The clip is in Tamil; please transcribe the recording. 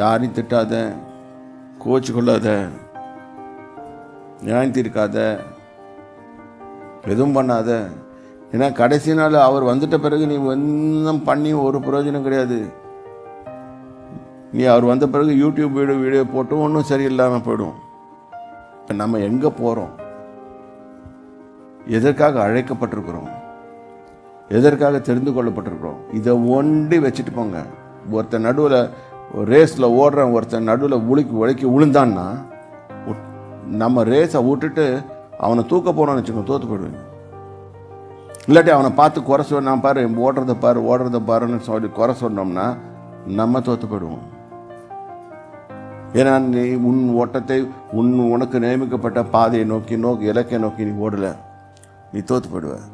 யாரையும் திட்டாத கோச்சு கொள்ளாத நியாயத்திருக்காத எதுவும் பண்ணாத. ஏன்னா கடைசி நாள் அவர் வந்துட்ட பிறகு நீ ஒன்றும் பண்ணி ஒரு பிரயோஜனம் கிடையாது. நீ அவர் வந்த பிறகு யூடியூப் வீடியோ வீடியோ போட்டும் ஒன்றும் சரியில்லாமல் போயிடும். இப்போ நம்ம எங்கே போகிறோம் எதற்காக அழைக்கப்பட்டிருக்கிறோம்? எதற்காக தெரிந்து கொள்ளப்பட்டிருக்கிறோம்? இதை ஒண்டி வச்சுட்டு போங்க. ஒருத்தன் நடுவில் ரேஸில் ஓடுறவன் ஒருத்தன் நடுவில் உழுக்கி உழைக்கி விழுந்தான்னா நம்ம ரேஸை விட்டுட்டு அவனை தூக்க போனோம்னு வச்சுக்கோ தோற்று போயிடுவீங்க இல்லாட்டி அவனை பார்த்து குறை சொன்னா பாரு ஓடுறத பாரு ஓடுறத பாருன்னு சொல்லி குறை சொன்னோம்னா நம்ம தோற்று போயிடுவோம். ஏன்னா நீ உன் ஓட்டத்தை உன் உனக்கு நியமிக்கப்பட்ட பாதையை நோக்கி நோக்கி இலக்கை நோக்கி நீ ஓடலை நீ தோற்று போயிடுவேன்